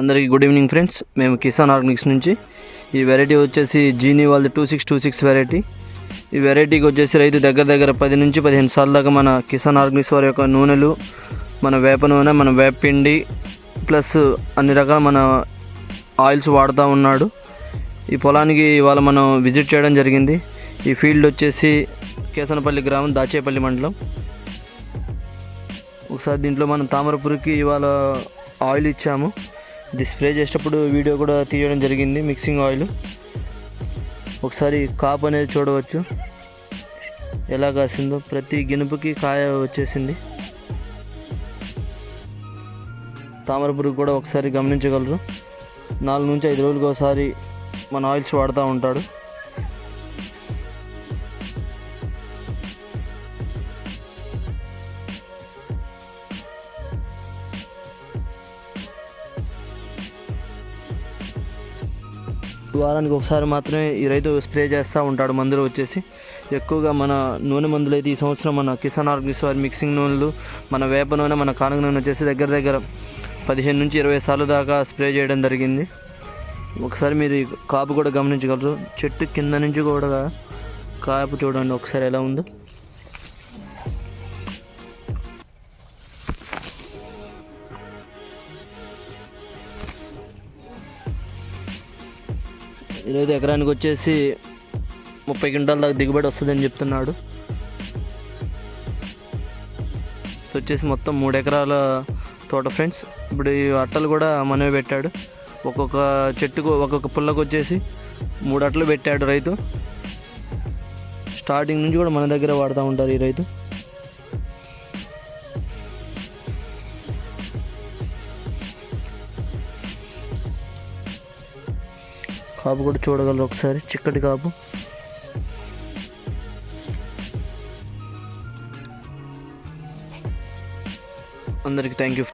అందరికీ good evening friends. మేము Kisan Organics నుంచి. ఈ వెరైటీ వచ్చేసి జీనీ వాళ్ళది two six two six variety. ఈ వెరైటీకి వచ్చేసి రైతు దగ్గర దగ్గర పది నుంచి పదిహేను సార్లు దాకా మన కిసాన్ ఆర్గానిక్స్ వారి యొక్క నూనెలు మన వేప నూనె మన వేప పిండి ప్లస్ అన్ని రకాల మన ఆయిల్స్ వాడుతూ ఉన్నాడు. ఈ పొలానికి ఇవాళ మనం విజిట్ చేయడం జరిగింది. ఈ ఫీల్డ్ వచ్చేసి కేసనపల్లి గ్రామం దాచేపల్లి మండలం. ఒకసారి దీంట్లో మనం తామరపురికి ఇవాళ ఆయిల్ ఇచ్చాము. ఇది స్ప్రే చేసేటప్పుడు వీడియో కూడా తీయడం జరిగింది మిక్సింగ్ ఆయిల్ ఒకసారి కాప్ అనేది చూడవచ్చు. ఎలా కాసిందో ప్రతి గినుపుకి కాయ వచ్చేసింది. తామర పురుగు కూడా ఒకసారి గమనించగలరు. నాలుగు నుంచి ఐదు రోజులకు ఒకసారి మన ఆయిల్స్ వాడుతూ ఉంటాడు. వారానికి ఒకసారి మాత్రమే ఈ రైతు స్ప్రే చేస్తూ ఉంటాడు. మందులు వచ్చేసి ఎక్కువగా మన నూనె మందులు అయితే ఈ సంవత్సరం మన కిసాన్ ఆర్గనిక్స్ వారి మిక్సింగ్ నూనెలు మన వేప నూనె మన కానక నూనె వచ్చేసి దగ్గర దగ్గర పదిహేను నుంచి ఇరవై సార్లు దాకా స్ప్రే చేయడం జరిగింది. ఒకసారి మీరు కాపు కూడా గమనించగలరు. చెట్టు కింద నుంచి కూడా కాపు చూడండి. ఒకసారి ఎలా ఉందో. ఈరోజు ఎకరానికి వచ్చేసి ముప్పై క్వింటాల దాకా దిగుబడి వస్తుందని చెప్తున్నాడు. వచ్చేసి మొత్తం మూడు ఎకరాల తోట ఫ్రెండ్స్. ఇప్పుడు ఈ అట్టలు కూడా మనమే పెట్టాడు. ఒక్కొక్క చెట్టుకు ఒక్కొక్క పుల్లకు వచ్చేసి మూడు అట్టలు పెట్టాడు రైతు. స్టార్టింగ్ నుంచి కూడా మన దగ్గర వాడుతూ ఉంటారు ఈ రైతు. కాపు కూడా చూడగలరు ఒకసారి. చిక్కటి కాపు. అందరికి థ్యాంక్ యూ